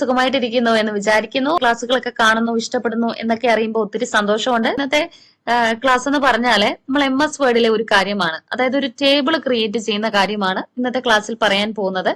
സുഖമായിട്ടിരിക്കുന്നു എന്ന് വിചാരിക്കുന്നു. ക്ലാസ്സുകളൊക്കെ കാണുന്നു ഇഷ്ടപ്പെടുന്നു എന്നൊക്കെ അറിയുമ്പോൾ ഒത്തിരി സന്തോഷമുണ്ട്. ഇന്നത്തെ ക്ലാസ് എന്ന് പറഞ്ഞാൽ നമ്മൾ എം എസ് വേർഡിലെ ഒരു കാര്യമാണ്. അതായത് ഒരു ടേബിൾ ക്രിയേറ്റ് ചെയ്യുന്ന കാര്യമാണ് ഇന്നത്തെ ക്ലാസ്സിൽ പറയാൻ പോകുന്നത്.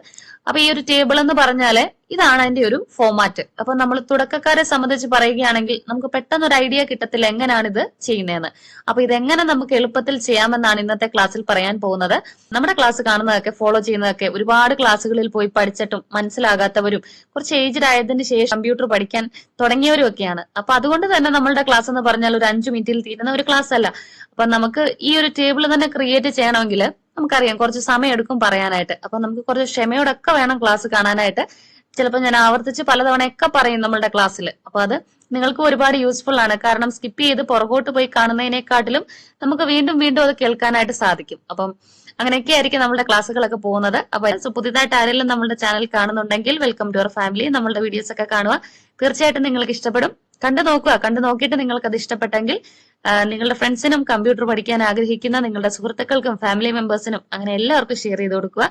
അപ്പൊ ഈ ഒരു ടേബിൾ എന്ന് പറഞ്ഞാൽ ഇതാണ് അതിന്റെ ഒരു ഫോമാറ്റ് അപ്പൊ നമ്മൾ തുടക്കക്കാരെ സംബന്ധിച്ച് പറയുകയാണെങ്കിൽ നമുക്ക് പെട്ടെന്ന് ഒരു ഐഡിയ കിട്ടത്തില്ല എങ്ങനെയാണ് ഇത് ചെയ്യുന്നതെന്ന്. അപ്പൊ ഇതെങ്ങനെ നമുക്ക് എളുപ്പത്തിൽ ചെയ്യാമെന്നാണ് ഇന്നത്തെ ക്ലാസ്സിൽ പറയാൻ പോകുന്നത്. നമ്മുടെ ക്ലാസ് കാണുന്നതൊക്കെ ഫോളോ ചെയ്യുന്നതൊക്കെ ഒരുപാട് ക്ലാസ്സുകളിൽ പോയി പഠിച്ചിട്ടും മനസ്സിലാകാത്തവരും കുറച്ച് ഏജ്ഡ് ആയതിനു ശേഷം കമ്പ്യൂട്ടർ പഠിക്കാൻ തുടങ്ങിയവരും ഒക്കെയാണ്. അപ്പൊ അതുകൊണ്ട് തന്നെ നമ്മളുടെ ക്ലാസ് എന്ന് പറഞ്ഞാൽ ഒരു അഞ്ചു മിനിറ്റിൽ തീരുന്ന ഒരു ക്ലാസ് അല്ല. അപ്പൊ നമുക്ക് ഈ ഒരു ടേബിൾ തന്നെ ക്രിയേറ്റ് ചെയ്യണമെങ്കിൽ നമുക്കറിയാം കുറച്ച് സമയം എടുക്കും പറയാനായിട്ട്. അപ്പൊ നമുക്ക് കുറച്ച് ക്ഷമയോടൊക്കെ വേണം ക്ലാസ് കാണാനായിട്ട്. ചിലപ്പോൾ ഞാൻ ആവർത്തിച്ച് പലതവണയൊക്കെ പറയും നമ്മളുടെ ക്ലാസ്സിൽ. അപ്പൊ അത് നിങ്ങൾക്ക് ഒരുപാട് യൂസ്ഫുൾ ആണ്. കാരണം സ്കിപ്പ് ചെയ്ത് പുറകോട്ട് പോയി കാണുന്നതിനെക്കാട്ടിലും നമുക്ക് വീണ്ടും വീണ്ടും അത് കേൾക്കാനായിട്ട് സാധിക്കും. അപ്പം അങ്ങനെയൊക്കെ ആയിരിക്കും നമ്മുടെ ക്ലാസ്സുകളൊക്കെ പോകുന്നത്. അപ്പൊ പുതിയതായിട്ട് ആരെങ്കിലും നമ്മുടെ ചാനൽ കാണുന്നുണ്ടെങ്കിൽ വെൽക്കം ടു അവർ ഫാമിലി നമ്മളുടെ വീഡിയോസ് ഒക്കെ കാണുക. തീർച്ചയായിട്ടും നിങ്ങൾക്ക് ഇഷ്ടപ്പെടും. കണ്ടു നോക്കുക. കണ്ടു നോക്കിയിട്ട് നിങ്ങൾക്ക് അത് ഇഷ്ടപ്പെട്ടെങ്കിൽ നിങ്ങളുടെ ഫ്രണ്ട്സിനും കമ്പ്യൂട്ടർ പഠിക്കാൻ ആഗ്രഹിക്കുന്ന നിങ്ങളുടെ സുഹൃത്തുക്കൾക്കും ഫാമിലി മെമ്പേഴ്സിനും അങ്ങനെ എല്ലാവർക്കും ഷെയർ ചെയ്ത് കൊടുക്കുക.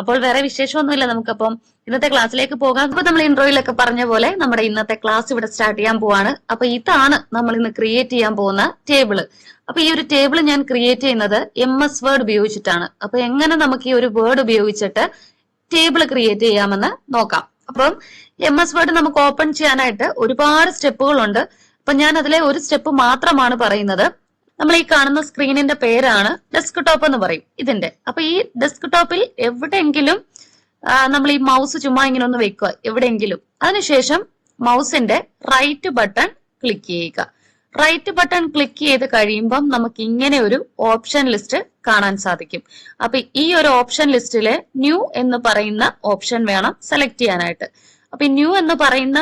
അപ്പോൾ വേറെ വിശേഷമൊന്നുമില്ല നമുക്കപ്പം. ഇന്നത്തെ ക്ലാസ്സിലേക്ക് പോകാം. അപ്പൊ നമ്മൾ ഇൻട്രോയിലൊക്കെ പറഞ്ഞ പോലെ നമ്മുടെ ഇന്നത്തെ ക്ലാസ് ഇവിടെ സ്റ്റാർട്ട് ചെയ്യാൻ പോവാണ്. അപ്പൊ ഇതാണ് നമ്മൾ ഇന്ന് ക്രിയേറ്റ് ചെയ്യാൻ പോകുന്ന ടേബിൾ. അപ്പൊ ഈ ഒരു ടേബിൾ ഞാൻ ക്രിയേറ്റ് ചെയ്യുന്നത് എം എസ് വേർഡ് ഉപയോഗിച്ചിട്ടാണ്. അപ്പൊ എങ്ങനെ നമുക്ക് ഈ ഒരു വേർഡ് ഉപയോഗിച്ചിട്ട് ടേബിൾ ക്രിയേറ്റ് ചെയ്യാമെന്ന് നോക്കാം. അപ്പം എം എസ് വേർഡ് നമുക്ക് ഓപ്പൺ ചെയ്യാനായിട്ട് ഒരുപാട് സ്റ്റെപ്പുകളുണ്ട്. അപ്പൊ ഞാൻ അതിലെ ഒരു സ്റ്റെപ്പ് മാത്രമാണ് പറയുന്നത്. നമ്മൾ ഈ കാണുന്ന സ്ക്രീനിന്റെ പേരാണ് ഡെസ്ക് ടോപ്പ് എന്ന് പറയും. ഇതിന്റെ. അപ്പൊ ഈ ഡെസ്ക് ടോപ്പിൽ എവിടെയെങ്കിലും നമ്മൾ ഈ മൗസ് ചുമ്മാ ഇങ്ങനെ ഒന്ന് വെക്കുക. എവിടെയെങ്കിലും. അതിനുശേഷം മൗസിന്റെ റൈറ്റ് ബട്ടൺ ക്ലിക്ക് ചെയ്യുക. റൈറ്റ് ബട്ടൺ ക്ലിക്ക് ചെയ്ത് കഴിയുമ്പം നമുക്ക് ഇങ്ങനെ ഒരു ഓപ്ഷൻ ലിസ്റ്റ് കാണാൻ സാധിക്കും. അപ്പൊ ഈ ഒരു ഓപ്ഷൻ ലിസ്റ്റിൽ ന്യൂ എന്ന് പറയുന്ന ഓപ്ഷൻ വേണം സെലക്ട് ചെയ്യാനായിട്ട്. അപ്പൊ ന്യൂ എന്ന് പറയുന്ന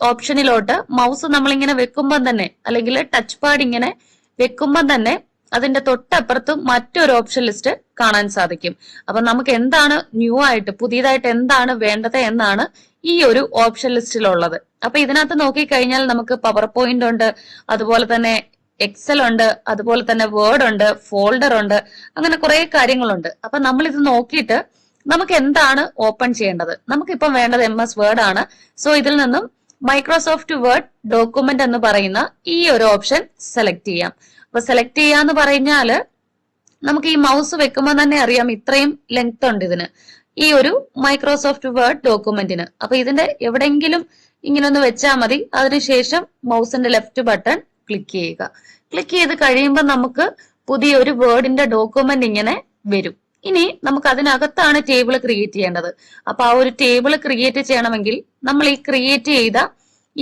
ഓപ്ഷനിലോട്ട് മൗസ് നമ്മളിങ്ങനെ വെക്കുമ്പം തന്നെ അല്ലെങ്കിൽ ടച്ച് പാഡ് ഇങ്ങനെ വെക്കുമ്പം തന്നെ അതിന്റെ തൊട്ടപ്പുറത്തും മറ്റൊരു ഓപ്ഷൻ ലിസ്റ്റ് കാണാൻ സാധിക്കും. അപ്പൊ നമുക്ക് എന്താണ് ന്യൂ ആയിട്ട് പുതിയതായിട്ട് എന്താണ് വേണ്ടത് എന്നാണ് ഈ ഒരു ഓപ്ഷൻ ലിസ്റ്റിലുള്ളത്. അപ്പൊ ഇതിനകത്ത് നോക്കിക്കഴിഞ്ഞാൽ നമുക്ക് പവർ പോയിന്റ് ഉണ്ട് അതുപോലെ തന്നെ എക്സൽ ഉണ്ട് അതുപോലെ തന്നെ വേർഡ് ഉണ്ട് ഫോൾഡർ ഉണ്ട് അങ്ങനെ കുറെ കാര്യങ്ങളുണ്ട്. അപ്പൊ നമ്മൾ ഇത് നോക്കിയിട്ട് നമുക്ക് എന്താണ് ഓപ്പൺ ചെയ്യേണ്ടത്? നമുക്കിപ്പം വേണ്ടത് എം എസ് വേർഡ് ആണ്. സോ ഇതിൽ നിന്നും മൈക്രോസോഫ്റ്റ് വേർഡ് ഡോക്യുമെന്റ് എന്ന് പറയുന്ന ഈ ഒരു ഓപ്ഷൻ സെലക്ട് ചെയ്യാം. അപ്പൊ സെലക്ട് ചെയ്യാന്ന് പറഞ്ഞാൽ നമുക്ക് ഈ മൗസ് വെക്കുമ്പോൾ തന്നെ അറിയാം ഇത്രയും ലെങ്ത് ഉണ്ട് ഇതിന്. ഈ ഒരു മൈക്രോസോഫ്റ്റ് വേർഡ് ഡോക്യുമെന്റിന് അപ്പൊ ഇതിന്റെ എവിടെയെങ്കിലും ഇങ്ങനെ ഒന്ന് വെച്ചാൽ മതി. അതിനുശേഷം മൗസിന്റെ ലെഫ്റ്റ് ബട്ടൺ ക്ലിക്ക് ചെയ്യുക. ക്ലിക്ക് ചെയ്ത് കഴിയുമ്പോൾ നമുക്ക് പുതിയൊരു വേർഡിന്റെ ഡോക്യുമെന്റ് ഇങ്ങനെ വരും. ഇനി നമുക്ക് അതിനകത്താണ് ടേബിൾ ക്രിയേറ്റ് ചെയ്യേണ്ടത്. അപ്പൊ ആ ഒരു ടേബിൾ ക്രിയേറ്റ് ചെയ്യണമെങ്കിൽ നമ്മൾ ഈ ക്രിയേറ്റ് ചെയ്ത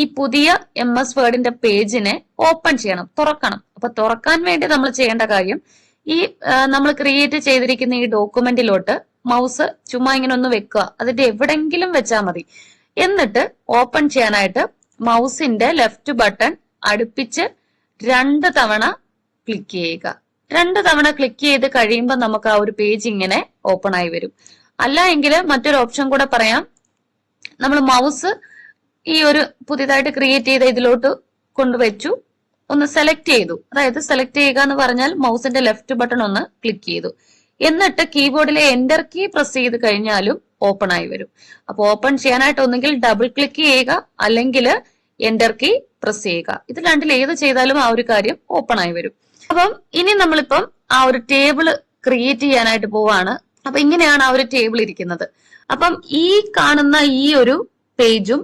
ഈ പുതിയ എം എസ് വേർഡിന്റെ പേജിനെ ഓപ്പൺ ചെയ്യണം തുറക്കണം. അപ്പൊ തുറക്കാൻ വേണ്ടി നമ്മൾ ചെയ്യേണ്ട കാര്യം ഈ നമ്മൾ ക്രിയേറ്റ് ചെയ്തിരിക്കുന്ന ഈ ഡോക്യുമെന്റിലോട്ട് മൗസ് ചുമ്മാ ഇങ്ങനെ ഒന്ന് വെക്കുക. അതിന്റെ എവിടെങ്കിലും വെച്ചാൽ മതി. എന്നിട്ട് ഓപ്പൺ ചെയ്യാനായിട്ട് മൗസിന്റെ ലെഫ്റ്റ് ബട്ടൺ അടുപ്പിച്ച് രണ്ട് തവണ ക്ലിക്ക് ചെയ്യുക. രണ്ട് തവണ ക്ലിക്ക് ചെയ്ത് കഴിയുമ്പോൾ നമുക്ക് ആ ഒരു പേജ് ഇങ്ങനെ ഓപ്പൺ ആയി വരും. അല്ല എങ്കിൽ മറ്റൊരു ഓപ്ഷൻ കൂടെ പറയാം. നമ്മൾ മൗസ് ഈ ഒരു പുതിയതായിട്ട് ക്രിയേറ്റ് ചെയ്ത ഇതിലോട്ട് കൊണ്ടുവച്ചു ഒന്ന് സെലക്ട് ചെയ്തു. അതായത് സെലക്ട് ചെയ്യുക എന്ന് പറഞ്ഞാൽ മൗസിന്റെ ലെഫ്റ്റ് ബട്ടൺ ഒന്ന് ക്ലിക്ക് ചെയ്തു. എന്നിട്ട് കീബോർഡിലെ എന്റർ കീ പ്രസ് ചെയ്ത് കഴിഞ്ഞാലും ഓപ്പൺ ആയി വരും. അപ്പൊ ഓപ്പൺ ചെയ്യാനായിട്ട് ഒന്നുകിൽ ഡബിൾ ക്ലിക്ക് ചെയ്യുക അല്ലെങ്കിൽ എന്റർ കീ പ്രസ് ചെയ്യുക. ഇത് രണ്ടിൽ ഏത് ചെയ്താലും ആ ഒരു കാര്യം ഓപ്പൺ ആയി വരും. അപ്പം ഇനി നമ്മളിപ്പം ആ ഒരു ടേബിൾ ക്രിയേറ്റ് ചെയ്യാനായിട്ട് പോവാണ്. അപ്പൊ ഇങ്ങനെയാണ് ആ ഒരു ടേബിൾ ഇരിക്കുന്നത്. അപ്പം ഈ കാണുന്ന ഈ ഒരു പേജും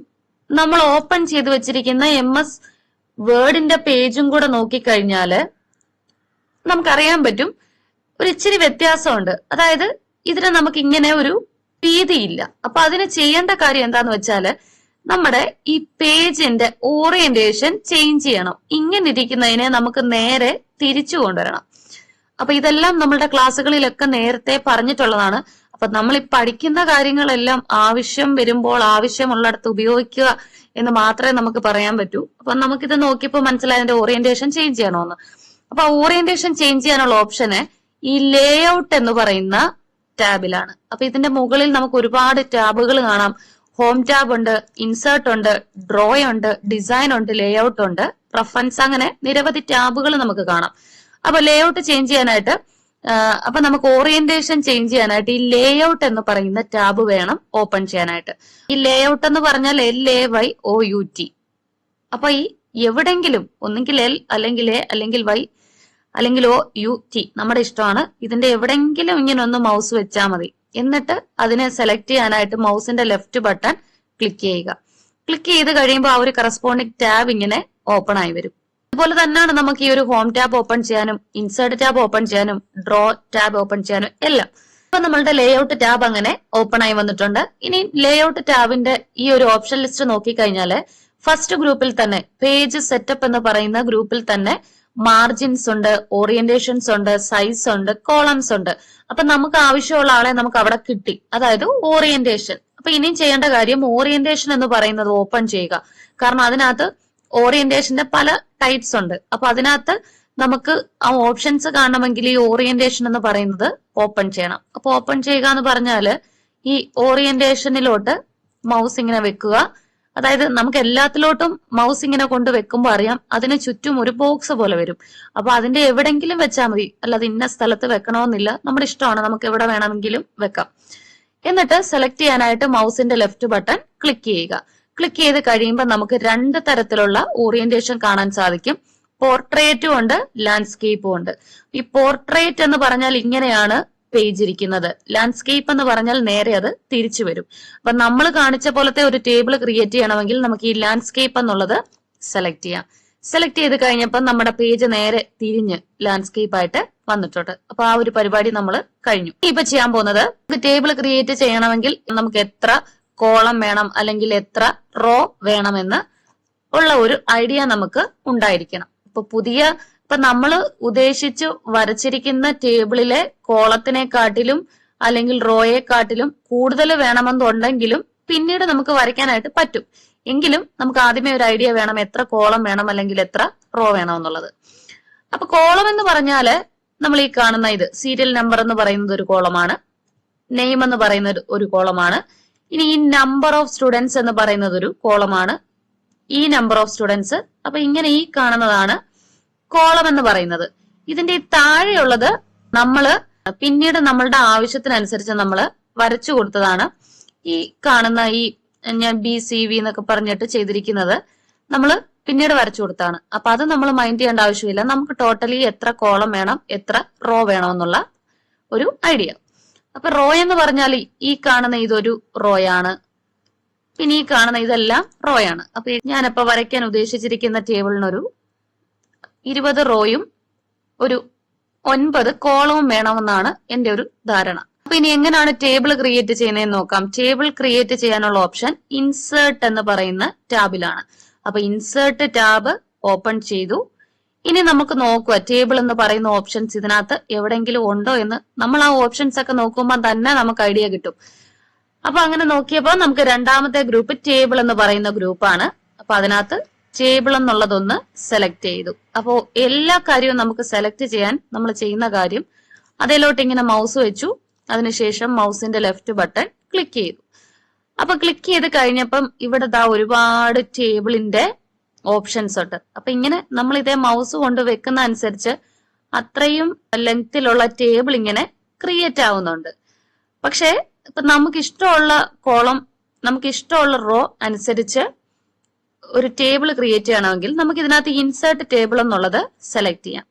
നമ്മൾ ഓപ്പൺ ചെയ്ത് വെച്ചിരിക്കുന്ന എം എസ് വേർഡിന്റെ പേജും കൂടെ നോക്കിക്കഴിഞ്ഞാൽ നമുക്കറിയാൻ പറ്റും ഒരു ഇച്ചിരി വ്യത്യാസമുണ്ട്. അതായത് ഇതിന് നമുക്ക് ഇങ്ങനെ ഒരു രീതിയില്ല. അപ്പൊ അതിന് ചെയ്യേണ്ട കാര്യം എന്താന്ന് വെച്ചാൽ നമ്മുടെ ഈ പേജിന്റെ ഓറിയന്റേഷൻ ചേഞ്ച് ചെയ്യണം. ഇങ്ങനെ ഇരിക്കുന്നതിനെ നമുക്ക് നേരെ തിരിച്ചു കൊണ്ടുവരണം. അപ്പൊ ഇതെല്ലാം നമ്മളുടെ ക്ലാസ്സുകളിലൊക്കെ നേരത്തെ പറഞ്ഞിട്ടുള്ളതാണ്. അപ്പൊ നമ്മൾ ഈ പഠിക്കുന്ന കാര്യങ്ങളെല്ലാം ആവശ്യം വരുമ്പോൾ ആവശ്യമുള്ളിടത്ത് ഉപയോഗിക്കുക എന്ന് മാത്രമേ നമുക്ക് പറയാൻ പറ്റൂ. അപ്പൊ നമുക്കിത് നോക്കിയപ്പോൾ മനസ്സിലായി അതിന്റെ ഓറിയന്റേഷൻ ചേഞ്ച് ചെയ്യണമെന്ന് അപ്പൊ ഓറിയന്റേഷൻ ചേഞ്ച് ചെയ്യാനുള്ള ഓപ്ഷന് ഈ ലേഔട്ട് എന്ന് പറയുന്ന ടാബിലാണ്. അപ്പൊ ഇതിന്റെ മുകളിൽ നമുക്ക് ഒരുപാട് ടാബുകൾ കാണാം. ഹോം ടാബ് ഉണ്ട് ഇൻസേർട്ട് ഉണ്ട് ഡ്രോ ഉണ്ട് ഡിസൈൻ ഉണ്ട് ലേഔട്ട് ഉണ്ട്. പ്രഫറൻസ് അങ്ങനെ നിരവധി ടാബുകൾ നമുക്ക് കാണാം. അപ്പൊ ലേഔട്ട് ചേഞ്ച് ചെയ്യാനായിട്ട് അപ്പൊ നമുക്ക് ഓറിയന്റേഷൻ ചേഞ്ച് ചെയ്യാനായിട്ട് ഈ ലേഔട്ട് എന്ന് പറയുന്ന ടാബ് വേണം ഓപ്പൺ ചെയ്യാനായിട്ട്. ഈ ലേഔട്ട് എന്ന് പറഞ്ഞാൽ L A Y O U T അപ്പൊ ഈ എവിടെങ്കിലും ഒന്നെങ്കിൽ എൽ അല്ലെങ്കിൽ എ അല്ലെങ്കിൽ വൈ അല്ലെങ്കിൽ ഒ യു ടി നമ്മുടെ ഇഷ്ടമാണ്. ഇതിന്റെ എവിടെങ്കിലും ഇങ്ങനെ ഒന്ന് മൗസ് വെച്ചാൽ മതി. എന്നിട്ട് അതിനെ സെലക്ട് ചെയ്യാനായിട്ട് മൗസിന്റെ ലെഫ്റ്റ് ബട്ടൺ ക്ലിക്ക് ചെയ്യുക. ക്ലിക്ക് ചെയ്ത് കഴിയുമ്പോൾ ആ ഒരു കറസ്പോണ്ടിങ് ടാബ് ഇങ്ങനെ ഓപ്പൺ ആയി വരും. അതുപോലെ തന്നെയാണ് നമുക്ക് ഈ ഒരു ഹോം ടാബ് ഓപ്പൺ ചെയ്യാനും ഇൻസേർട്ട് ടാബ് ഓപ്പൺ ചെയ്യാനും ഡ്രോ ടാബ് ഓപ്പൺ ചെയ്യാനും എല്ലാം. ഇപ്പൊ നമ്മളുടെ ലേഔട്ട് ടാബ് അങ്ങനെ ഓപ്പൺ ആയി വന്നിട്ടുണ്ട്. ഇനി ലേഔട്ട് ടാബിന്റെ ഈ ഒരു ഓപ്ഷൻ ലിസ്റ്റ് നോക്കിക്കഴിഞ്ഞാൽ ഫസ്റ്റ് ഗ്രൂപ്പിൽ തന്നെ പേജ് സെറ്റപ്പ് എന്ന് പറയുന്ന ഗ്രൂപ്പിൽ തന്നെ മാർജിൻസ് ഉണ്ട് ഓറിയന്റേഷൻസ് ഉണ്ട് സൈസ് ഉണ്ട് കോളംസ് ഉണ്ട്. അപ്പൊ നമുക്ക് ആവശ്യമുള്ള ആളെ നമുക്ക് അവിടെ കിട്ടി. അതായത് ഓറിയന്റേഷൻ അപ്പൊ ഇനിയും ചെയ്യേണ്ട കാര്യം ഓറിയന്റേഷൻ എന്ന് പറയുന്നത് ഓപ്പൺ ചെയ്യുക. കാരണം അതിനകത്ത് ഓറിയന്റേഷന്റെ പല ടൈപ്സ് ഉണ്ട്. അപ്പൊ അതിനകത്ത് നമുക്ക് ആ ഓപ്ഷൻസ് കാണണമെങ്കിൽ ഈ ഓറിയന്റേഷൻ എന്ന് പറയുന്നത് ഓപ്പൺ ചെയ്യണം. അപ്പൊ ഓപ്പൺ ചെയ്യുക എന്ന് പറഞ്ഞാൽ ഈ ഓറിയന്റേഷനിലോട്ട് മൗസ് ഇങ്ങനെ വെക്കുക. അതായത് നമുക്ക് എല്ലാത്തിലോട്ടും മൗസ് ഇങ്ങനെ കൊണ്ട് വെക്കുമ്പോൾ അറിയാം. അതിന് ചുറ്റും ഒരു ബോക്സ് പോലെ വരും. അപ്പൊ അതിന്റെ എവിടെങ്കിലും വെച്ചാൽ മതി. അല്ലാതെ ഇന്ന സ്ഥലത്ത് വെക്കണമെന്നില്ല നമ്മുടെ ഇഷ്ടമാണ്. നമുക്ക് എവിടെ വേണമെങ്കിലും വെക്കാം. എന്നിട്ട് സെലക്ട് ചെയ്യാനായിട്ട് മൗസിന്റെ ലെഫ്റ്റ് ബട്ടൺ ക്ലിക്ക് ചെയ്യുക. ക്ലിക്ക് ചെയ്ത് കഴിയുമ്പോൾ നമുക്ക് രണ്ട് തരത്തിലുള്ള ഓറിയന്റേഷൻ കാണാൻ സാധിക്കും. പോർട്രേറ്റും ഉണ്ട് ലാൻഡ്സ്കേപ്പും ഉണ്ട്. ഈ പോർട്രേറ്റ് എന്ന് പറഞ്ഞാൽ ഇങ്ങനെയാണ് പേജ് ഇരിക്കുന്നത് ലാൻഡ്സ്കേപ്പ് എന്ന് പറഞ്ഞാൽ നേരെ അത് തിരിച്ചു വരും. അപ്പൊ നമ്മൾ കാണിച്ച പോലത്തെ ഒരു ടേബിൾ ക്രിയേറ്റ് ചെയ്യണമെങ്കിൽ നമുക്ക് ഈ ലാൻഡ്സ്കേപ്പ് എന്നുള്ളത് സെലക്ട് ചെയ്യാം. സെലക്ട് ചെയ്ത് കഴിഞ്ഞപ്പോൾ നമ്മുടെ പേജ് നേരെ തിരിഞ്ഞ് ലാൻഡ്സ്കേപ്പ് ആയിട്ട് വന്നിട്ടുണ്ട്. അപ്പൊ ആ ഒരു പരിപാടി നമ്മൾ കഴിഞ്ഞു. ഇപ്പൊ ചെയ്യാൻ പോകുന്നത് ടേബിൾ ക്രിയേറ്റ് ചെയ്യണമെങ്കിൽ നമുക്ക് എത്ര കോളം വേണം അല്ലെങ്കിൽ എത്ര റോ വേണമെന്ന് ഉള്ള ഒരു ഐഡിയ നമുക്ക് ഉണ്ടായിരിക്കണം. ഇപ്പൊ പുതിയ ഇപ്പൊ നമ്മൾ ഉദ്ദേശിച്ച് വരച്ചിരിക്കുന്ന ടേബിളിലെ കോളത്തിനെക്കാട്ടിലും അല്ലെങ്കിൽ റോയെക്കാട്ടിലും കൂടുതൽ വേണമെന്നുണ്ടെങ്കിലും പിന്നീട് നമുക്ക് വരയ്ക്കാനായിട്ട് പറ്റും. എങ്കിലും നമുക്ക് ആദ്യമേ ഒരു ഐഡിയ വേണം എത്ര കോളം വേണം അല്ലെങ്കിൽ എത്ര റോ വേണം എന്നുള്ളത്. അപ്പൊ കോളം എന്ന് പറഞ്ഞാൽ നമ്മൾ ഈ കാണുന്ന ഇത് സീരിയൽ നമ്പർ എന്ന് പറയുന്നത് ഒരു കോളമാണ് നെയിം എന്ന് പറയുന്ന ഒരു കോളമാണ് ഇനി ഈ നമ്പർ ഓഫ് സ്റ്റുഡൻസ് എന്ന് പറയുന്നത് ഒരു കോളമാണ് ഈ നമ്പർ ഓഫ് സ്റ്റുഡൻസ് അപ്പൊ ഇങ്ങനെ ഈ കാണുന്നതാണ് കോളം എന്ന് പറയുന്നത്. ഇതിന്റെ താഴെയുള്ളത് നമ്മൾ പിന്നീട് നമ്മളുടെ ആവശ്യത്തിനനുസരിച്ച് നമ്മൾ വരച്ചു കൊടുത്തതാണ്. ഈ കാണുന്ന ഈ ഞാൻ ബി സി വി എന്നൊക്കെ പറഞ്ഞിട്ട് ചെയ്തിരിക്കുന്നത് നമ്മൾ പിന്നീട് വരച്ചു കൊടുത്താണ്. അപ്പൊ അത് നമ്മൾ മൈൻഡ് ചെയ്യേണ്ട ആവശ്യമില്ല. നമുക്ക് ടോട്ടലി എത്ര കോളം വേണം എത്ര റോ വേണം എന്നുള്ള ഒരു ഐഡിയ അപ്പൊ റോ എന്ന് പറഞ്ഞാൽ ഈ കാണുന്ന ഇതൊരു റോയാണ് പിന്നെ ഈ കാണുന്ന ഇതെല്ലാം റോയാണ് അപ്പൊ ഞാനിപ്പോ വരയ്ക്കാൻ ഉദ്ദേശിച്ചിരിക്കുന്ന ടേബിളിനൊരു ഇരുപത് റോയും ഒരു ഒൻപത് കോളവും വേണമെന്നാണ് എന്റെ ഒരു ധാരണ. അപ്പൊ ഇനി എങ്ങനെയാണ് ടേബിൾ ക്രിയേറ്റ് ചെയ്യുന്നതെന്ന് നോക്കാം. ടേബിൾ ക്രിയേറ്റ് ചെയ്യാനുള്ള ഓപ്ഷൻ ഇൻസേർട്ട് എന്ന് പറയുന്ന ടാബിലാണ്. അപ്പൊ ഇൻസേർട്ട് ടാബ് ഓപ്പൺ ചെയ്തു. ഇനി നമുക്ക് നോക്കുക. ടേബിൾ എന്ന് പറയുന്ന ഓപ്ഷൻസ് ഇതിനകത്ത് എവിടെയെങ്കിലും ഉണ്ടോ എന്ന് നമ്മൾ ആ ഓപ്ഷൻസ് ഒക്കെ നോക്കുമ്പോൾ തന്നെ നമുക്ക് ഐഡിയ കിട്ടും. അപ്പൊ അങ്ങനെ നോക്കിയപ്പോൾ നമുക്ക് രണ്ടാമത്തെ ഗ്രൂപ്പ് ടേബിൾ എന്ന് പറയുന്ന ഗ്രൂപ്പാണ്. അപ്പൊ അതിനകത്ത് ടേബിൾ എന്നുള്ളതൊന്ന് സെലക്ട് ചെയ്തു. അപ്പോ എല്ലാ കാര്യവും നമുക്ക് സെലക്ട് ചെയ്യാൻ നമ്മൾ ചെയ്യുന്ന കാര്യം അതിലോട്ട് ഇങ്ങനെ മൗസ് വെച്ചു. അതിനുശേഷം മൗസിന്റെ ലെഫ്റ്റ് ബട്ടൺ ക്ലിക്ക് ചെയ്തു. അപ്പൊ ക്ലിക്ക് ചെയ്ത് കഴിഞ്ഞപ്പം ഇവിടെ ദാ ഒരുപാട് ടേബിളിന്റെ ഓപ്ഷൻസ് ഉണ്ട്. അപ്പൊ ഇങ്ങനെ നമ്മൾ ഇതേ മൗസ് കൊണ്ട് വെക്കുന്ന അനുസരിച്ച് അത്രയും ലെങ്തിലുള്ള ടേബിൾ ഇങ്ങനെ ക്രിയേറ്റ് ആവുന്നുണ്ട്. പക്ഷേ ഇപ്പൊ നമുക്ക് ഇഷ്ടമുള്ള കോളം നമുക്ക് ഇഷ്ടമുള്ള റോ അനുസരിച്ച് ഒരു ടേബിൾ ക്രിയേറ്റ് ചെയ്യണമെങ്കിൽ നമുക്ക് ഇതിനകത്ത് ഇൻസേർട്ട് ടേബിൾ എന്നുള്ളത് സെലക്ട് ചെയ്യാം.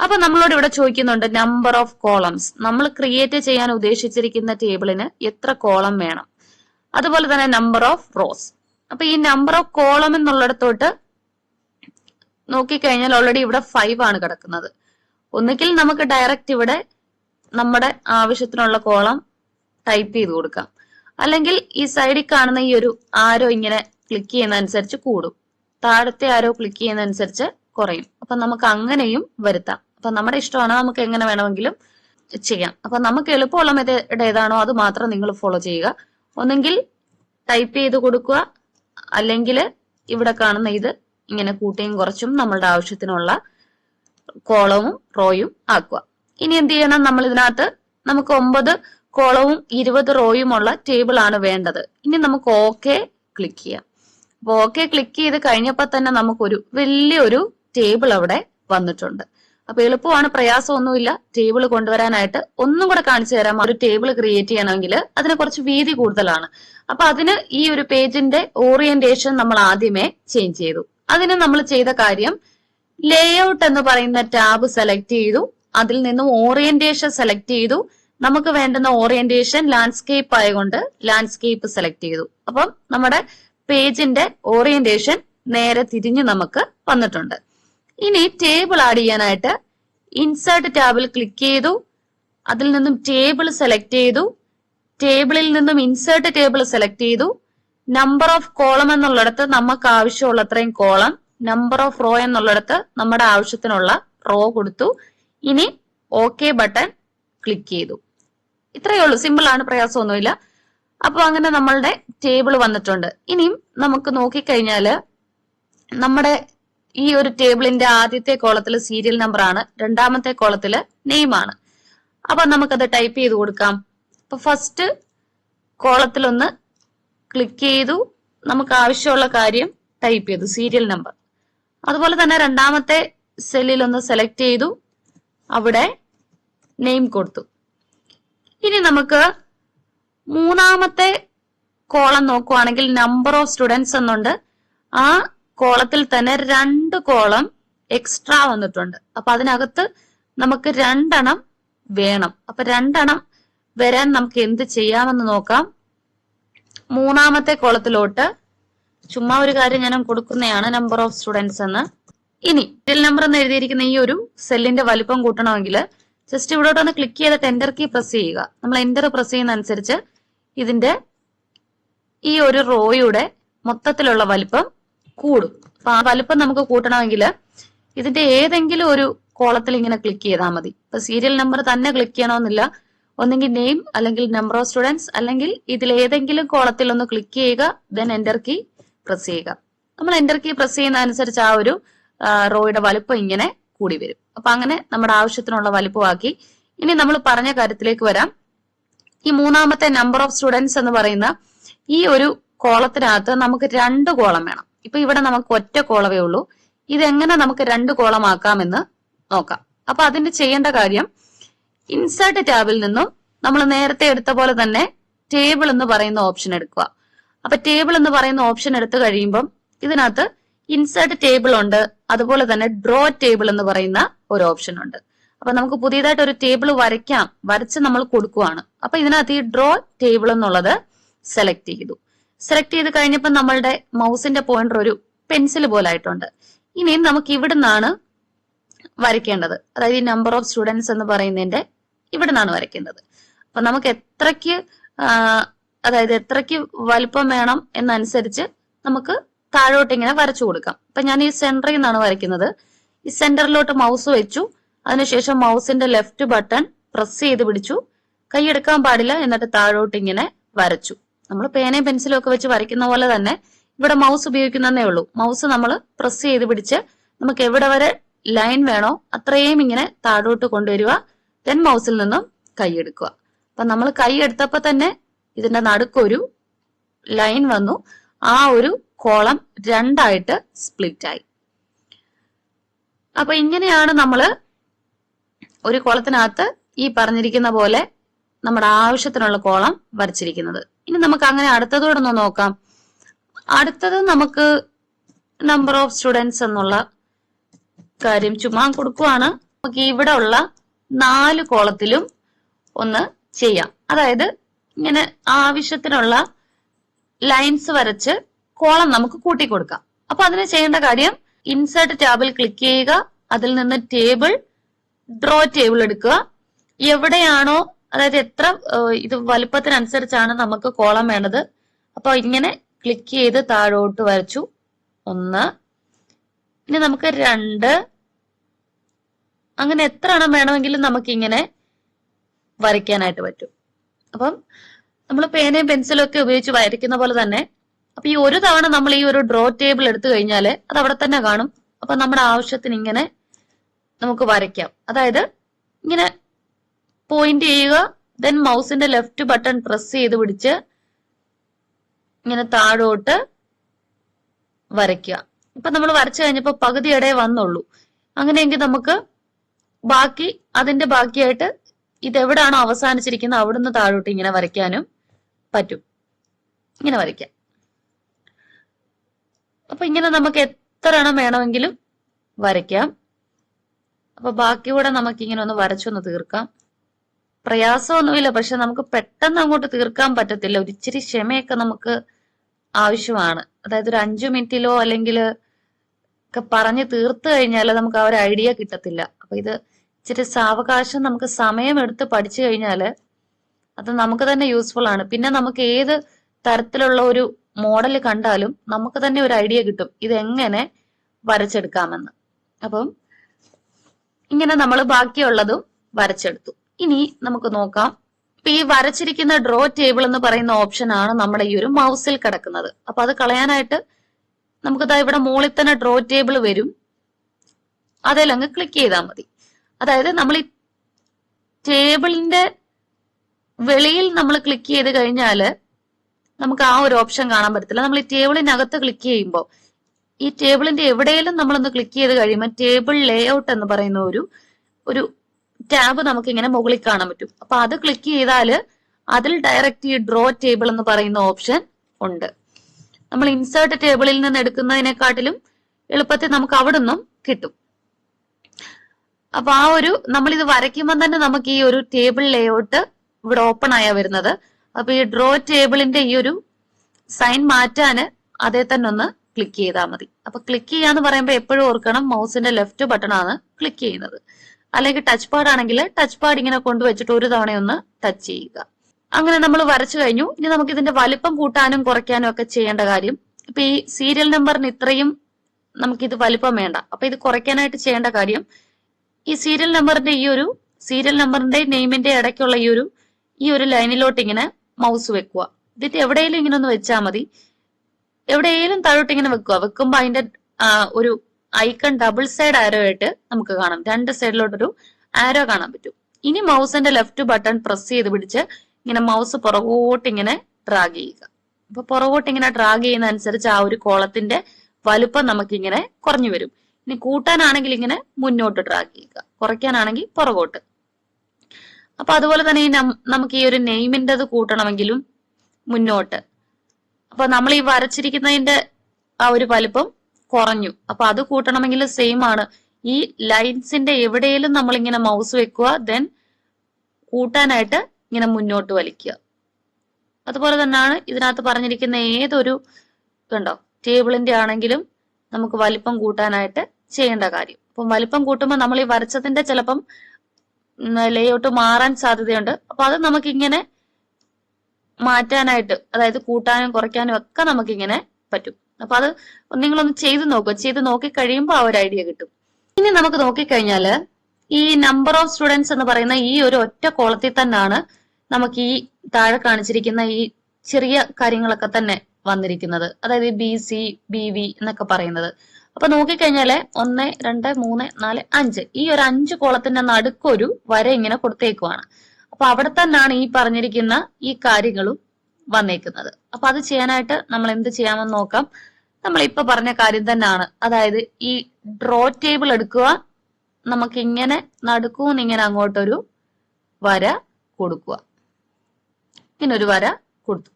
അപ്പൊ നമ്മളോട് ഇവിടെ ചോദിക്കുന്നുണ്ട് നമ്പർ ഓഫ് കോളംസ് നമ്മൾ ക്രിയേറ്റ് ചെയ്യാൻ ഉദ്ദേശിച്ചിരിക്കുന്ന ടേബിളിന് എത്ര കോളം വേണം? അതുപോലെ തന്നെ നമ്പർ ഓഫ് റോസ് അപ്പൊ ഈ നമ്പർ ഓഫ് കോളം എന്നുള്ളിടത്തോട്ട് നോക്കിക്കഴിഞ്ഞാൽ ഓൾറെഡി ഇവിടെ ഫൈവ് ആണ് കിടക്കുന്നത്. ഒന്നുകിൽ നമുക്ക് ഡയറക്റ്റ് ഇവിടെ നമ്മുടെ ആവശ്യത്തിനുള്ള കോളം ടൈപ്പ് ചെയ്ത് കൊടുക്കാം. അല്ലെങ്കിൽ ഈ സൈഡിൽ കാണുന്ന ഈ ഒരു ആരോ ഇങ്ങനെ ക്ലിക്ക് ചെയ്യുന്ന അനുസരിച്ച് കൂടും. താഴത്തെ ആരോ ക്ലിക്ക് ചെയ്യുന്ന അനുസരിച്ച് കുറയും. അപ്പൊ നമുക്ക് അങ്ങനെയും വരുത്താം. അപ്പൊ നമ്മുടെ ഇഷ്ടമാണ്? നമുക്ക് എങ്ങനെ വേണമെങ്കിലും ചെയ്യാം. അപ്പൊ നമുക്ക് എളുപ്പമുള്ള മെത്തേഡ് ഏതാണോ അത് മാത്രം നിങ്ങൾ ഫോളോ ചെയ്യുക. ഒന്നെങ്കിൽ ടൈപ്പ് ചെയ്ത് കൊടുക്കുക. അല്ലെങ്കിൽ ഇവിടെ കാണുന്ന ഇത് ഇങ്ങനെ കൂട്ടിയും കുറച്ചും നമ്മളുടെ ആവശ്യത്തിനുള്ള കോളവും റോയും ആക്കുക. ഇനി എന്ത് ചെയ്യണം? നമ്മൾ ഇതിനകത്ത് നമുക്ക് ഒമ്പത് കോളവും ഇരുപത് റോയും ഉള്ള ടേബിൾ ആണ് വേണ്ടത്. ഇനി നമുക്ക് ഓക്കെ ക്ലിക്ക് ചെയ്യാം. അപ്പൊ ഓക്കെ ക്ലിക്ക് ചെയ്ത് കഴിഞ്ഞപ്പോൾ തന്നെ നമുക്കൊരു വലിയൊരു ടേബിൾ അവിടെ വന്നിട്ടുണ്ട്. അപ്പൊ എളുപ്പമാണ് പ്രയാസമൊന്നുമില്ല. ടേബിൾ കൊണ്ടുവരാനായിട്ട് ഒന്നും കൂടെ കാണിച്ചു തരാം. ഒരു ടേബിൾ ക്രിയേറ്റ് ചെയ്യണമെങ്കിൽ അതിന് കുറച്ച് വീതി കൂടുതലാണ്. അപ്പൊ അതിന് ഈ ഒരു പേജിന്റെ ഓറിയന്റേഷൻ നമ്മൾ ആദ്യമേ ചേഞ്ച് ചെയ്തു. അതിന് നമ്മൾ ചെയ്ത കാര്യം ലേഔട്ട് എന്ന് പറയുന്ന ടാബ് സെലക്ട് ചെയ്തു. അതിൽ നിന്നും ഓറിയന്റേഷൻ സെലക്ട് ചെയ്തു. നമുക്ക് വേണ്ടുന്ന ഓറിയന്റേഷൻ ലാൻഡ്സ്കേപ്പ് ആയതുകൊണ്ട് ലാൻഡ്സ്കേപ്പ് സെലക്ട് ചെയ്തു. അപ്പം നമ്മുടെ പേജിന്റെ ഓറിയന്റേഷൻ നേരെ തിരിഞ്ഞ് നമുക്ക് വന്നിട്ടുണ്ട്. ഇനി ടേബിൾ ആഡ് ചെയ്യാനായിട്ട് ഇൻസേർട്ട് ടാബിൽ ക്ലിക്ക് ചെയ്തു. അതിൽ നിന്നും ടേബിൾ സെലക്ട് ചെയ്തു. ടേബിളിൽ നിന്നും ഇൻസേർട്ട് ടേബിൾ സെലക്ട് ചെയ്തു. നമ്പർ ഓഫ് കോളം എന്നുള്ളിടത്ത് നമുക്ക് ആവശ്യമുള്ള അത്രയും കോളം നമ്പർ ഓഫ് റോ എന്നുള്ളിടത്ത് നമ്മുടെ ആവശ്യത്തിനുള്ള റോ കൊടുത്തു. ഇനി ഓക്കെ ബട്ടൺ ക്ലിക്ക് ചെയ്തു. ഇത്രയേ ഉള്ളൂ. സിമ്പിൾ ആണ്. പ്രയാസമൊന്നുമില്ല. അപ്പൊ അങ്ങനെ നമ്മളുടെ ടേബിൾ വന്നിട്ടുണ്ട്. ഇനിയും നമുക്ക് നോക്കിക്കഴിഞ്ഞാൽ നമ്മുടെ ഈ ഒരു ടേബിളിന്റെ ആദ്യത്തെ കോളത്തിൽ സീരിയൽ നമ്പർ ആണ്. രണ്ടാമത്തെ കോളത്തിൽ നെയിം ആണ്. അപ്പൊ നമുക്കത് ടൈപ്പ് ചെയ്ത് കൊടുക്കാം. അപ്പൊ ഫസ്റ്റ് കോളത്തിലൊന്ന് ക്ലിക്ക് ചെയ്തു. നമുക്ക് ആവശ്യമുള്ള കാര്യം ടൈപ്പ് ചെയ്തു സീരിയൽ നമ്പർ അതുപോലെ തന്നെ രണ്ടാമത്തെ സെല്ലിൽ ഒന്ന് സെലക്ട് ചെയ്തു. അവിടെ നെയിം കൊടുത്തു. ഇനി നമുക്ക് മൂന്നാമത്തെ കോളം നോക്കുവാണെങ്കിൽ നമ്പർ ഓഫ് സ്റ്റുഡൻസ് എന്നുണ്ട്. ആ കോളത്തിൽ തന്നെ രണ്ട് കോളം എക്സ്ട്രാ വന്നിട്ടുണ്ട്. അപ്പൊ അതിനകത്ത് നമുക്ക് രണ്ടെണ്ണം വേണം. അപ്പൊ രണ്ടെണ്ണം വരാൻ നമുക്ക് എന്ത് ചെയ്യാമെന്ന് നോക്കാം. മൂന്നാമത്തെ കോളത്തിലോട്ട് ചുമ്മാ ഒരു കാര്യം ഞാൻ കൊടുക്കുന്നതാണ് നമ്പർ ഓഫ് സ്റ്റുഡൻസ് എന്ന്. ഇനി ഇതിൽ നമ്പർ എന്ന് എഴുതിയിരിക്കുന്ന ഈ ഒരു സെല്ലിന്റെ വലിപ്പം കൂട്ടണമെങ്കിൽ ജസ്റ്റ് ഇവിടോട്ട് ഒന്ന് ക്ലിക്ക് ചെയ്തിട്ട് എന്റർ കീ പ്രസ് ചെയ്യുക. നമ്മൾ എന്റർ പ്രസ് ചെയ്യുന്ന അനുസരിച്ച് ഇതിന്റെ ഈ ഒരു റോയുടെ മൊത്തത്തിലുള്ള വലിപ്പം കൂടും. അപ്പൊ ആ വലിപ്പം നമുക്ക് കൂട്ടണമെങ്കിൽ ഇതിന്റെ ഏതെങ്കിലും ഒരു കോളത്തിൽ ഇങ്ങനെ ക്ലിക്ക് ചെയ്താൽ മതി. ഇപ്പൊ സീരിയൽ നമ്പർ തന്നെ ക്ലിക്ക് ചെയ്യണമെന്നില്ല. ഒന്നെങ്കിൽ നെയിം അല്ലെങ്കിൽ നമ്പർ ഓഫ് സ്റ്റുഡൻസ് അല്ലെങ്കിൽ ഇതിൽ ഏതെങ്കിലും കോളത്തിൽ ഒന്ന് ക്ലിക്ക് ചെയ്യുക ദെൻ എന്റർ കീ പ്രസ് ചെയ്യുക. നമ്മൾ എന്റർ കീ പ്രസ് ചെയ്യുന്ന അനുസരിച്ച് ആ ഒരു റോയുടെ വലുപ്പം ഇങ്ങനെ കൂടി വരും. അപ്പൊ അങ്ങനെ നമ്മുടെ ആവശ്യത്തിനുള്ള വലുപ്പമാക്കി. ഇനി നമ്മൾ പറഞ്ഞ കാര്യത്തിലേക്ക് വരാം. ഈ മൂന്നാമത്തെ നമ്പർ ഓഫ് സ്റ്റുഡൻസ് എന്ന് പറയുന്ന ഈ ഒരു കോളത്തിനകത്ത് നമുക്ക് രണ്ട് കോളം വേണം. ഇപ്പൊ ഇവിടെ നമുക്ക് ഒറ്റ കോളമേ ഉള്ളൂ. ഇതെങ്ങനെ നമുക്ക് രണ്ട് കോളമാക്കാമെന്ന് നോക്കാം. അപ്പൊ അതിന് ചെയ്യേണ്ട കാര്യം ഇൻസേർട്ട് ടാബിൽ നിന്നും നമ്മൾ നേരത്തെ എടുത്ത പോലെ തന്നെ ടേബിൾ എന്ന് പറയുന്ന ഓപ്ഷൻ എടുക്കുക. അപ്പൊ ടേബിൾ എന്ന് പറയുന്ന ഓപ്ഷൻ എടുത്തു കഴിയുമ്പം ഇതിനകത്ത് ഇൻസേർട്ട് ടേബിൾ ഉണ്ട്. അതുപോലെ തന്നെ ഡ്രോ ടേബിൾ എന്ന് പറയുന്ന ഒരു ഓപ്ഷൻ ഉണ്ട്. അപ്പൊ നമുക്ക് പുതിയതായിട്ട് ഒരു ടേബിൾ വരയ്ക്കാം. വരച്ച് നമ്മൾ കൊടുക്കുവാണ്. അപ്പൊ ഇതിനകത്ത് ഈ ഡ്രോ ടേബിൾ എന്നുള്ളത് സെലക്ട് ചെയ്തു. സെലക്ട് ചെയ്ത് കഴിഞ്ഞപ്പോൾ നമ്മളുടെ മൗസിന്റെ പോയിന്റർ ഒരു പെൻസിൽ പോലെ ആയിട്ടുണ്ട്. ഇനി നമുക്ക് ഇവിടുന്നാണ് വരയ്ക്കേണ്ടത്. അതായത് ഈ നമ്പർ ഓഫ് സ്റ്റുഡൻസ് എന്ന് പറയുന്നതിന്റെ ഇവിടുന്നാണ് വരയ്ക്കേണ്ടത്. അപ്പൊ നമുക്ക് എത്രയ്ക്ക് അതായത് എത്രയ്ക്ക് വലിപ്പം വേണം എന്നനുസരിച്ച് നമുക്ക് താഴോട്ട് ഇങ്ങനെ വരച്ചു കൊടുക്കാം. ഇപ്പൊ ഞാൻ ഈ സെന്ററിൽ നിന്നാണ് വരയ്ക്കുന്നത്. ഈ സെന്ററിലോട്ട് മൗസ് വെച്ചു. അതിനുശേഷം മൗസിന്റെ ലെഫ്റ്റ് ബട്ടൺ പ്രസ് ചെയ്ത് പിടിച്ചു. കൈയെടുക്കാൻ പാടില്ല എന്നിട്ട് താഴോട്ട് ഇങ്ങനെ വരച്ചു. നമ്മൾ പേനയും പെൻസിലും ഒക്കെ വെച്ച് വരയ്ക്കുന്ന പോലെ തന്നെ ഇവിടെ മൗസ് ഉപയോഗിക്കുന്നതേ ഉള്ളൂ. മൗസ് നമ്മൾ പ്രസ് ചെയ്ത് പിടിച്ച് നമുക്ക് എവിടെ വരെ ലൈൻ വേണോ അത്രയും ഇങ്ങനെ താഴോട്ട് കൊണ്ടുവരിക. ദെൻ മൗസിൽ നിന്നും കൈയെടുക്കുക അപ്പൊ നമ്മൾ കൈ തന്നെ ഇതിന്റെ നടുക്കൊരു ലൈൻ വന്നു. ആ ഒരു കോളം രണ്ടായിട്ട് സ്പ്ലിറ്റ് ആയി. അപ്പൊ ഇങ്ങനെയാണ് നമ്മൾ ഒരു കോളത്തിനകത്ത് ഈ പറഞ്ഞിരിക്കുന്ന പോലെ നമ്മുടെ ആവശ്യത്തിനുള്ള കോളം വരച്ചിരിക്കുന്നത്. ഇനി നമുക്ക് അങ്ങനെ അടുത്തതോടെ ഒന്ന് നോക്കാം. അടുത്തത് നമുക്ക് നമ്പർ ഓഫ് സ്റ്റുഡൻസ് എന്നുള്ള കാര്യം ചുമ്മാ കൊടുക്കുവാണ്. നമുക്ക് ഇവിടെ ഉള്ള നാല് കോളത്തിലും ഒന്ന് ചെയ്യാം. അതായത് ഇങ്ങനെ ആവശ്യത്തിനുള്ള ലൈൻസ് വരച്ച് കോളം നമുക്ക് കൂട്ടി കൊടുക്കാം. അപ്പൊ അതിന് ചെയ്യേണ്ട കാര്യം ഇൻസേർട്ട് ടാബിൽ ക്ലിക്ക് ചെയ്യുക. അതിൽ നിന്ന് ടേബിൾ ഡ്രോ ടേബിൾ എടുക്കുക. എവിടെയാണോ അതായത് എത്ര ഇത് വലുപ്പത്തിനനുസരിച്ചാണ് നമുക്ക് കോളം വേണ്ടത്. അപ്പൊ ഇങ്ങനെ ക്ലിക്ക് ചെയ്ത് താഴോട്ട് വരച്ചു. ഒന്ന്. ഇനി നമുക്ക് രണ്ട്. അങ്ങനെ എത്ര എണ്ണം വേണമെങ്കിലും നമുക്ക് ഇങ്ങനെ വരയ്ക്കാനായിട്ട് പറ്റും. അപ്പം നമ്മൾ പേനയും പെൻസിലും ഒക്കെ ഉപയോഗിച്ച് വരയ്ക്കുന്ന പോലെ തന്നെ അപ്പൊ ഈ ഒരു തവണ നമ്മൾ ഈ ഒരു ഡ്രോ ടേബിൾ എടുത്തു കഴിഞ്ഞാൽ അത് അവിടെ തന്നെ കാണും. അപ്പൊ നമ്മുടെ ആവശ്യത്തിന് ഇങ്ങനെ നമുക്ക് വരയ്ക്കാം. അതായത് ഇങ്ങനെ പോയിന്റ് ചെയ്യുക ദെൻ മൗസിന്റെ ലെഫ്റ്റ് ബട്ടൺ പ്രസ് ചെയ്ത് പിടിച്ച് ഇങ്ങനെ താഴോട്ട് വരയ്ക്കുക. ഇപ്പൊ നമ്മൾ വരച്ചു കഴിഞ്ഞപ്പോ പകുതി ഇടയെ വന്നുള്ളൂ. അങ്ങനെയെങ്കിൽ നമുക്ക് ബാക്കി അതിന്റെ ബാക്കിയായിട്ട് ഇതെവിടാണോ അവസാനിച്ചിരിക്കുന്നത് അവിടുന്ന് താഴോട്ട് ഇങ്ങനെ വരയ്ക്കാനും പറ്റും. ഇങ്ങനെ വരയ്ക്കാം. അപ്പൊ ഇങ്ങനെ നമുക്ക് എത്ര എണ്ണം വേണമെങ്കിലും വരയ്ക്കാം. അപ്പൊ ബാക്കി കൂടെ നമുക്ക് ഇങ്ങനെ ഒന്ന് വരച്ചൊന്ന് തീർക്കാം. പ്രയാസമൊന്നുമില്ല. പക്ഷെ നമുക്ക് പെട്ടെന്ന് അങ്ങോട്ട് തീർക്കാൻ പറ്റത്തില്ല. ഒരു ഇച്ചിരി ക്ഷമയൊക്കെ നമുക്ക് ആവശ്യമാണ്. അതായത് ഒരു അഞ്ചു മിനിറ്റിലോ അല്ലെങ്കിൽ ഒക്കെ പറഞ്ഞ് തീർത്തു കഴിഞ്ഞാൽ നമുക്ക് ആ ഒരു ഐഡിയ കിട്ടത്തില്ല. അപ്പൊ ഇത് ഇച്ചിരി സാവകാശം നമുക്ക് സമയമെടുത്ത് പഠിച്ചു കഴിഞ്ഞാൽ അത് നമുക്ക് തന്നെ യൂസ്ഫുൾ ആണ്. പിന്നെ നമുക്ക് ഏത് തരത്തിലുള്ള ഒരു മോഡൽ കണ്ടാലും നമുക്ക് തന്നെ ഒരു ഐഡിയ കിട്ടും. ഇത് എങ്ങനെ വരച്ചെടുക്കാമെന്ന്. അപ്പം ഇങ്ങനെ നമ്മൾ ബാക്കിയുള്ളതും വരച്ചെടുത്തു. ഇനി നമുക്ക് നോക്കാം. ഇപ്പൊ ഈ വരച്ചിരിക്കുന്ന ഡ്രോ ടേബിൾ എന്ന് പറയുന്ന ഓപ്ഷൻ ആണ് നമ്മുടെ ഈ ഒരു മൗസിൽ കിടക്കുന്നത്. അപ്പൊ അത് കളയാനായിട്ട് നമുക്ക് ഇതാ ഇവിടെ മുകളിൽ തന്നെ ഡ്രോ ടേബിൾ വരും. അതിൽ അങ്ങ് ക്ലിക്ക് ചെയ്താൽ മതി. അതായത് നമ്മൾ ഈ ടേബിളിന്റെ വെളിയിൽ നമ്മൾ ക്ലിക്ക് ചെയ്ത് കഴിഞ്ഞാൽ നമുക്ക് ആ ഒരു ഓപ്ഷൻ കാണാൻ പറ്റത്തില്ല. നമ്മൾ ഈ ടേബിളിനകത്ത് ക്ലിക്ക് ചെയ്യുമ്പോൾ ഈ ടേബിളിന്റെ എവിടെയെങ്കിലും നമ്മളൊന്ന് ക്ലിക്ക് ചെയ്ത് കഴിയുമ്പോൾ ടേബിൾ ലേഔട്ട് എന്ന് പറയുന്ന ഒരു ഒരു ടാബ് നമുക്ക് ഇങ്ങനെ മുകളിൽ കാണാൻ പറ്റും. അപ്പൊ അത് ക്ലിക്ക് ചെയ്താൽ അതിൽ ഡയറക്റ്റ് ഈ ഡ്രോ ടേബിൾ എന്ന് പറയുന്ന ഓപ്ഷൻ ഉണ്ട്. നമ്മൾ ഇൻസേർട്ട് ടേബിളിൽ നിന്ന് എടുക്കുന്നതിനെക്കാട്ടിലും എളുപ്പത്തിൽ നമുക്ക് അവിടെ നിന്നും കിട്ടും. അപ്പൊ ആ ഒരു നമ്മൾ ഇത് വരയ്ക്കുമ്പോൾ തന്നെ നമുക്ക് ഈ ഒരു ടേബിൾ ലേഔട്ട് ഇവിടെ ഓപ്പൺ ആയാ വരുന്നത്. അപ്പൊ ഈ ഡ്രോ ടേബിളിന്റെ ഈ ഒരു സൈൻ മാറ്റാന് അതേ തന്നെ ഒന്ന് ക്ലിക്ക് ചെയ്താൽ മതി. അപ്പൊ ക്ലിക്ക് ചെയ്യാന്ന് പറയുമ്പോൾ എപ്പോഴും ഓർക്കണം മൗസിന്റെ ലെഫ്റ്റ് ബട്ടൺ ആണ് ക്ലിക്ക് ചെയ്യുന്നത്. അല്ലെങ്കിൽ ടച്ച് പാഡ് ആണെങ്കിൽ ടച്ച് പാഡ് ഇങ്ങനെ കൊണ്ടുവച്ചിട്ട് ഒരു തവണ ഒന്ന് ടച്ച് ചെയ്യുക. അങ്ങനെ നമ്മൾ വരച്ചു കഴിഞ്ഞു. ഇനി നമുക്ക് ഇതിന്റെ വലിപ്പം കൂട്ടാനും കുറയ്ക്കാനും ഒക്കെ ചെയ്യേണ്ട കാര്യം ഇപ്പൊ ഈ സീരിയൽ നമ്പറിന് ഇത്രയും നമുക്കിത് വലിപ്പം വേണ്ട. അപ്പൊ ഇത് കുറയ്ക്കാനായിട്ട് ചെയ്യേണ്ട കാര്യം ഈ സീരിയൽ നമ്പറിന്റെ ഈ ഒരു സീരിയൽ നമ്പറിന്റെ നെയിമിന്റെ ഇടയ്ക്കുള്ള ഈ ഒരു ഈ ഒരു ലൈനിലോട്ട് ഇങ്ങനെ മൗസ് വെക്കുക. ഇതിന്റെ എവിടെയെങ്കിലും ഇങ്ങനെ ഒന്ന് വെച്ചാൽ മതി. എവിടെയെങ്കിലും താഴോട്ട് ഇങ്ങനെ വെക്കുക. വെക്കുമ്പോൾ അതിന്റെ ഒരു ഐക്കൺ ഡബിൾ സൈഡ് ആരോ ആയിട്ട് നമുക്ക് കാണാം. രണ്ട് സൈഡിലോട്ടൊരു ആരോ കാണാൻ പറ്റും. ഇനി മൗസിന്റെ ലെഫ്റ്റ് ബട്ടൺ പ്രസ് ചെയ്ത് പിടിച്ച് ഇങ്ങനെ മൗസ് പുറകോട്ട് ഇങ്ങനെ ഡ്രാഗ് ചെയ്യുക. അപ്പൊ പുറകോട്ട് ഇങ്ങനെ ഡ്രാഗ് ചെയ്യുന്ന അനുസരിച്ച് ആ ഒരു കോളത്തിന്റെ വലുപ്പം നമുക്കിങ്ങനെ കുറഞ്ഞു വരും. ഇനി കൂട്ടാനാണെങ്കിൽ ഇങ്ങനെ മുന്നോട്ട് ഡ്രാഗ് ചെയ്യുക. കുറയ്ക്കാനാണെങ്കിൽ പുറകോട്ട്. അപ്പൊ അതുപോലെ തന്നെ നമുക്ക് ഈ ഒരു നെയിമിന്റെത് കൂട്ടണമെങ്കിലും മുന്നോട്ട്. അപ്പൊ നമ്മൾ ഈ വരച്ചിരിക്കുന്നതിന്റെ ആ ഒരു വലിപ്പം കുറഞ്ഞു. അപ്പൊ അത് കൂട്ടണമെങ്കിൽ സെയിം ആണ്. ഈ ലൈൻസിന്റെ എവിടെയെങ്കിലും നമ്മൾ ഇങ്ങനെ മൗസ് വെക്കുക ദെൻ കൂട്ടാനായിട്ട് ഇങ്ങനെ മുന്നോട്ട് വലിക്കുക. അതുപോലെ തന്നെയാണ് ഇതിനകത്ത് പറഞ്ഞിരിക്കുന്ന ഏതൊരു കണ്ടോ ടേബിളിന്റെ ആണെങ്കിലും നമുക്ക് വലിപ്പം കൂട്ടാനായിട്ട് ചെയ്യേണ്ട കാര്യം. അപ്പം വലിപ്പം കൂട്ടുമ്പോൾ നമ്മൾ ഈ വരച്ചതിന്റെ ചിലപ്പം ലേഔട്ട് മാറാൻ സാധ്യതയുണ്ട്. അപ്പൊ അത് നമുക്കിങ്ങനെ മാറ്റാനായിട്ട് അതായത് കൂട്ടാനും കുറയ്ക്കാനും ഒക്കെ നമുക്കിങ്ങനെ പറ്റും. അപ്പൊ അത് നിങ്ങളൊന്ന് ചെയ്ത് നോക്കുക ചെയ്ത് നോക്കി കഴിയുമ്പോൾ ആ ഒരു ഐഡിയ കിട്ടും. ഇനി നമുക്ക് നോക്കിക്കഴിഞ്ഞാൽ ഈ നമ്പർ ഓഫ് സ്റ്റുഡൻസ് എന്ന് പറയുന്ന ഈ ഒരു ഒറ്റ കോളത്തിൽ തന്നെയാണ് നമുക്ക് ഈ താഴെ കാണിച്ചിരിക്കുന്ന ഈ ചെറിയ കാര്യങ്ങളൊക്കെ തന്നെ വന്നിരിക്കുന്നത്. അതായത് ബി സി ബി വി എന്നൊക്കെ പറയുന്നത്. അപ്പൊ നോക്കിക്കഴിഞ്ഞാൽ ഒന്ന് രണ്ട് മൂന്ന് നാല് അഞ്ച്. ഈ ഒരു അഞ്ച് കോളത്തിന്റെ നടുക്കൊരു വര ഇങ്ങനെ കൊടുത്തേക്കുവാണ്. അപ്പൊ അവിടെ തന്നെയാണ് ഈ പറഞ്ഞിരിക്കുന്ന ഈ കാര്യങ്ങളും വന്നേക്കുന്നത്. അപ്പൊ അത് ചെയ്യാനായിട്ട് നമ്മൾ എന്ത് ചെയ്യാമെന്ന് നോക്കാം. നമ്മൾ ഇപ്പൊ പറഞ്ഞ കാര്യം തന്നെയാണ്. അതായത് ഈ ഡ്രോ ടേബിൾ എടുക്കുക നമുക്ക് ഇങ്ങനെ നടുക്കൂന്ന് ഇങ്ങനെ അങ്ങോട്ടൊരു വര കൊടുക്കുക. ഇങ്ങനെ ഒരു വര കൊടുത്തു.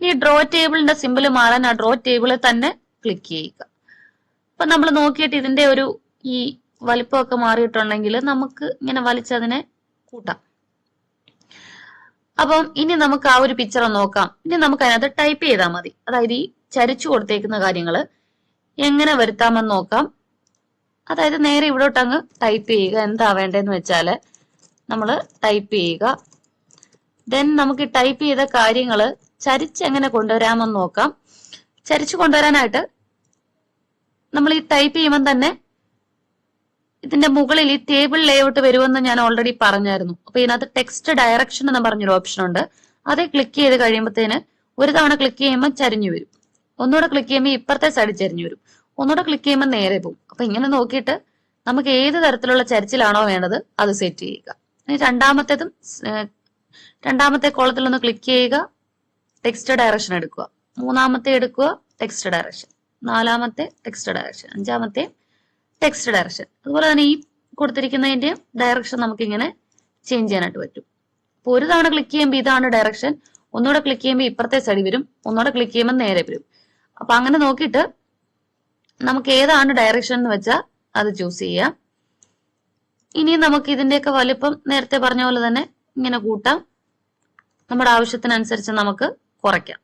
ഈ ഡ്രോ ടേബിളിന്റെ സിമ്പിൾ മാറാൻ ആ ഡ്രോ ടേബിളിൽ തന്നെ ക്ലിക്ക് ചെയ്യുക. അപ്പൊ നമ്മൾ നോക്കിയിട്ട് ഇതിന്റെ ഒരു ഈ വലിപ്പമൊക്കെ മാറിയിട്ടുണ്ടെങ്കിൽ നമുക്ക് ഇങ്ങനെ വലിച്ചതിനെ കൂട്ടാം. അപ്പം ഇനി നമുക്ക് ആ ഒരു പിക്ചർ നോക്കാം. ഇനി നമുക്ക് അതിനകത്ത് ടൈപ്പ് ചെയ്താൽ മതി. അതായത് ഈ ചരിച്ചു കൊടുത്തേക്കുന്ന കാര്യങ്ങൾ എങ്ങനെ വരുത്താമെന്ന് നോക്കാം. അതായത് നേരെ ഇവിടോട്ട് അങ്ങ് ടൈപ്പ് ചെയ്യുക. എന്താ വേണ്ടതെന്ന് വെച്ചാൽ നമ്മൾ ടൈപ്പ് ചെയ്യുക. ദെൻ നമുക്ക് ടൈപ്പ് ചെയ്ത കാര്യങ്ങൾ ചരിച്ച് എങ്ങനെ കൊണ്ടുവരാമെന്ന് നോക്കാം. ചരിച്ചു കൊണ്ടുവരാനായിട്ട് നമ്മൾ ഈ ടൈപ്പ് ചെയ്യുമ്പോൾ തന്നെ ഇതിന്റെ മുകളിൽ ഈ ടേബിൾ ലേഔട്ട് വരുമെന്ന് ഞാൻ ഓൾറെഡി പറഞ്ഞായിരുന്നു. അപ്പൊ ഇതിനകത്ത് ടെക്സ്റ്റ് ഡയറക്ഷൻ എന്ന് പറഞ്ഞൊരു ഓപ്ഷൻ ഉണ്ട്. അത് ക്ലിക്ക് ചെയ്ത് കഴിയുമ്പോഴത്തേന് ഒരു തവണ ക്ലിക്ക് ചെയ്യുമ്പോൾ ചരിഞ്ഞു വരും. ഒന്നുകൂടെ ക്ലിക്ക് ചെയ്യുമ്പോൾ ഇപ്പുറത്തെ സൈഡ് ചരിഞ്ഞു വരും. ഒന്നുകൂടെ ക്ലിക്ക് ചെയ്യുമ്പോൾ നേരെ പോകും. അപ്പൊ ഇങ്ങനെ നോക്കിയിട്ട് നമുക്ക് ഏത് തരത്തിലുള്ള ചരിച്ചിലാണോ വേണ്ടത് അത് സെറ്റ് ചെയ്യുക. ഇനി രണ്ടാമത്തേതും രണ്ടാമത്തെ കോളത്തിൽ ഒന്ന് ക്ലിക്ക് ചെയ്യുക. ടെക്സ്റ്റ് ഡയറക്ഷൻ എടുക്കുക. മൂന്നാമത്തെ എടുക്കുക. ടെക്സ്റ്റ് ഡയറക്ഷൻ നാലാമത്തെ ടെക്സ്റ്റ് ഡയറക്ഷൻ അഞ്ചാമത്തെ ടെക്സ്റ്റ് ഡയറക്ഷൻ അതുപോലെ തന്നെ ഈ കൊടുത്തിരിക്കുന്നതിന്റെ ഡയറക്ഷൻ നമുക്ക് ഇങ്ങനെ ചേഞ്ച് ചെയ്യാനായിട്ട് പറ്റും. അപ്പൊ ഒരു തവണ ക്ലിക്ക് ചെയ്യുമ്പോൾ ഇതാണ് ഡയറക്ഷൻ ഒന്നുകൂടെ ക്ലിക്ക് ചെയ്യുമ്പോൾ ഇപ്പുറത്തെ സൈഡ് വരും. ഒന്നുകൂടെ ക്ലിക്ക് ചെയ്യുമ്പോൾ നേരെ വരും. അപ്പൊ അങ്ങനെ നോക്കിയിട്ട് നമുക്ക് ഏതാണ് ഡയറക്ഷൻ എന്ന് വെച്ചാൽ അത് ചൂസ് ചെയ്യാം. ഇനി നമുക്ക് ഇതിന്റെയൊക്കെ വലിപ്പം നേരത്തെ പറഞ്ഞ പോലെ തന്നെ ഇങ്ങനെ കൂട്ടാം. നമ്മുടെ ആവശ്യത്തിനനുസരിച്ച് നമുക്ക് കുറയ്ക്കാം.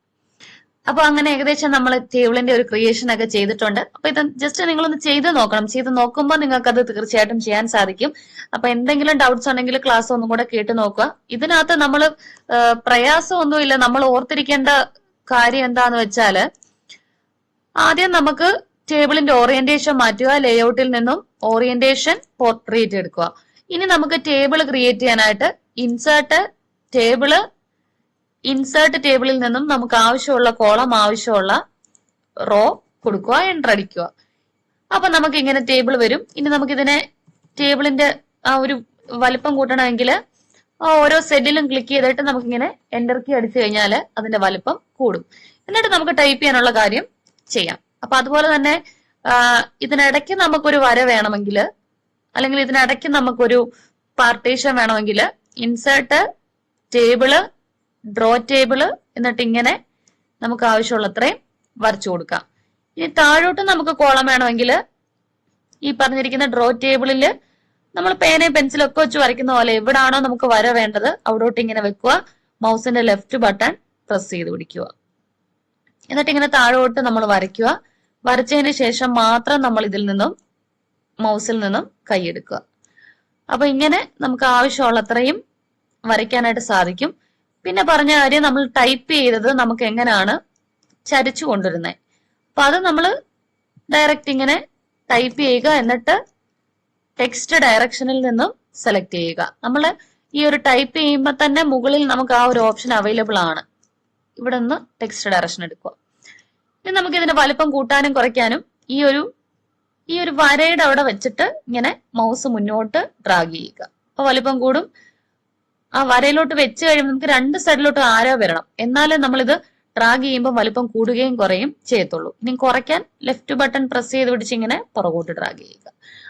അപ്പൊ അങ്ങനെ ഏകദേശം നമ്മൾ ടേബിളിന്റെ ഒരു ക്രിയേഷൻ ഒക്കെ ചെയ്തിട്ടുണ്ട്. അപ്പൊ ഇത് ജസ്റ്റ് നിങ്ങളൊന്ന് ചെയ്ത് നോക്കണം. ചെയ്ത് നോക്കുമ്പോൾ നിങ്ങൾക്ക് അത് തീർച്ചയായിട്ടും ചെയ്യാൻ സാധിക്കും. അപ്പൊ എന്തെങ്കിലും ഡൗട്ട്സ് ഉണ്ടെങ്കിൽ ക്ലാസ് ഒന്നും കൂടെ കേട്ട് നോക്കുക. ഇതിനകത്ത് നമ്മൾ പ്രയാസമൊന്നുമില്ല. നമ്മൾ ഓർത്തിരിക്കേണ്ട കാര്യം എന്താന്ന് വെച്ചാൽ ആദ്യം നമുക്ക് ടേബിളിന്റെ ഓറിയന്റേഷൻ മാറ്റുക ലേഔട്ടിൽ നിന്നും ഓറിയന്റേഷൻ പോർട്രേറ്റ് എടുക്കുക. ഇനി നമുക്ക് ടേബിൾ ക്രിയേറ്റ് ചെയ്യാനായിട്ട് ഇൻസേർട്ട് ടേബിൾ ഇൻസേർട്ട് ടേബിളിൽ നിന്നും നമുക്ക് ആവശ്യമുള്ള കോളം ആവശ്യമുള്ള റോ കൊടുക്കുക എന്റർ അടിക്കുക. അപ്പൊ നമുക്ക് ഇങ്ങനെ ടേബിൾ വരും. ഇനി നമുക്ക് ഇതിനെ ടേബിളിന്റെ ആ ഒരു വലിപ്പം കൂട്ടണമെങ്കിൽ ഓരോ സെല്ലിലും ക്ലിക്ക് ചെയ്തിട്ട് നമുക്ക് ഇങ്ങനെ എന്റർ കീ അടിച്ചു കഴിഞ്ഞാൽ അതിന്റെ വലിപ്പം കൂടും. എന്നിട്ട് നമുക്ക് ടൈപ്പ് ചെയ്യാനുള്ള കാര്യം ചെയ്യാം. അപ്പൊ അതുപോലെ തന്നെ ഇതിനിടയ്ക്ക് നമുക്കൊരു വര വേണമെങ്കിൽ അല്ലെങ്കിൽ ഇതിനിടയ്ക്ക് നമുക്കൊരു പാർട്ടീഷൻ വേണമെങ്കിൽ ഇൻസേർട്ട് ടേബിൾ ഡ്രോ ടേബിൾ എന്നിട്ട് ഇങ്ങനെ നമുക്ക് ആവശ്യമുള്ളത്രയും വരച്ചു കൊടുക്കാം. ഇനി താഴോട്ട് നമുക്ക് കോളം വേണമെങ്കിൽ ഈ പറഞ്ഞിരിക്കുന്ന ഡ്രോ ടേബിളിൽ നമ്മൾ പേനയും പെൻസിലും ഒക്കെ വെച്ച് വരയ്ക്കുന്ന പോലെ എവിടാണോ നമുക്ക് വര വേണ്ടത് അവിടോട്ട് ഇങ്ങനെ വെക്കുക. മൗസിന്റെ ലെഫ്റ്റ് ബട്ടൺ പ്രസ് ചെയ്ത് പിടിക്കുക. എന്നിട്ട് ഇങ്ങനെ താഴോട്ട് നമ്മൾ വരയ്ക്കുക. വരച്ചതിന് ശേഷം മാത്രം നമ്മൾ ഇതിൽ നിന്നും മൗസിൽ നിന്നും കൈയെടുക്കുക അപ്പൊ ഇങ്ങനെ നമുക്ക് ആവശ്യമുള്ളത്രയും വരയ്ക്കാനായിട്ട് സാധിക്കും. പിന്നെ പറഞ്ഞ കാര്യം നമ്മൾ ടൈപ്പ് ചെയ്തത് നമുക്ക് എങ്ങനെയാണ് ചരിച്ചു കൊണ്ടുവരുന്നത് അപ്പൊ അത് നമ്മൾ ഡയറക്റ്റ് ഇങ്ങനെ ടൈപ്പ് ചെയ്യുക എന്നിട്ട് ടെക്സ്റ്റ് ഡയറക്ഷനിൽ നിന്നും സെലക്ട് ചെയ്യുക. നമ്മൾ ഈ ഒരു ടൈപ്പ് ചെയ്യുമ്പോൾ തന്നെ മുകളിൽ നമുക്ക് ആ ഒരു ഓപ്ഷൻ അവൈലബിൾ ആണ്. ഇവിടെ നിന്ന് ടെക്സ്റ്റ് ഡയറക്ഷൻ എടുക്കുക. ഇനി നമുക്ക് ഇതിന്റെ വലിപ്പം കൂട്ടാനും കുറയ്ക്കാനും ഈ ഒരു ഈ ഒരു വരയുടെ അവിടെ വെച്ചിട്ട് ഇങ്ങനെ മൗസ് മുന്നോട്ട് ഡ്രാഗ് ചെയ്യുക. അപ്പൊ വലിപ്പം കൂടും. ആ വരയിലോട്ട് വെച്ച് കഴിയുമ്പോൾ നമുക്ക് രണ്ട് സൈഡിലോട്ട് ആരോ വരണം? എന്നാലേ നമ്മളിത് ഡ്രാഗ് ചെയ്യുമ്പോൾ വലിപ്പം കൂടുകയും കുറയും ചെയ്യത്തുള്ളൂ. ഇനി കുറയ്ക്കാൻ ലെഫ്റ്റ് ബട്ടൺ പ്രസ് ചെയ്ത് പിടിച്ച് ഇങ്ങനെ പുറകോട്ട് ഡ്രാഗ് ചെയ്യുക.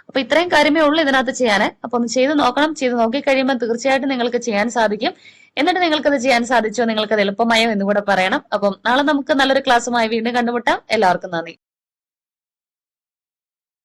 അപ്പൊ ഇത്രയും കാര്യമേ ഉള്ളൂ ഇതിനകത്ത് ചെയ്യാൻ. അപ്പൊ ഒന്ന് ചെയ്ത് നോക്കണം. ചെയ്ത് നോക്കി കഴിയുമ്പോൾ തീർച്ചയായിട്ടും നിങ്ങൾക്ക് ചെയ്യാൻ സാധിക്കും. എന്നിട്ട് നിങ്ങൾക്കത് ചെയ്യാൻ സാധിച്ചോ? നിങ്ങൾക്കത് എളുപ്പമായോ എന്ന് കൂടെ പറയണം. അപ്പം നാളെ നമുക്ക് നല്ലൊരു ക്ലാസ്സുമായി വീണ്ടും കണ്ടുമുട്ടാം. എല്ലാവർക്കും നന്ദി.